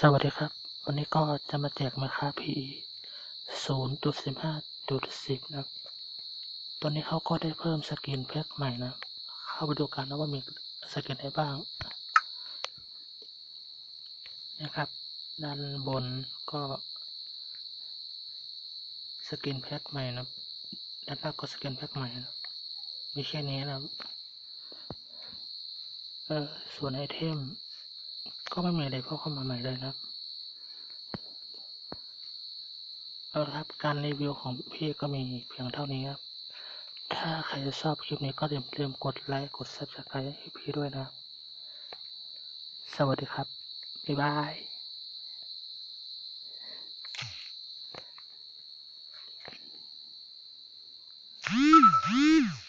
สวัสดีครับ วันนี้ก็จะมาแจกมาค่า PE ศูนย์จุดสิบห้าจุดสิบนะตัวนี้เขาก็ได้เพิ่มสกินแพ็คใหม่นะ เข้าไปดูกันนะว่ามีสกินอะไรบ้าง นะครับ ด้านบนก็ สกินแพ็คใหม่นะ ด้านล่างก็สกินแพ็คใหม่นะ มีแค่นี้นะ เออ ส่วนไอเทม ก็ไม่มีอะไรเพิ่มเข้ามาใหม่เลยนะครับเอาละครับการรีวิวของพี่ก็มีเพียงเท่านี้ครับ ถ้าใครชอบคลิปนี้ก็อย่าลืมกดไลค์กด subscribe ให้พี่ด้วยนะ สวัสดีครับ บ๊ายบาย Mm-hmm.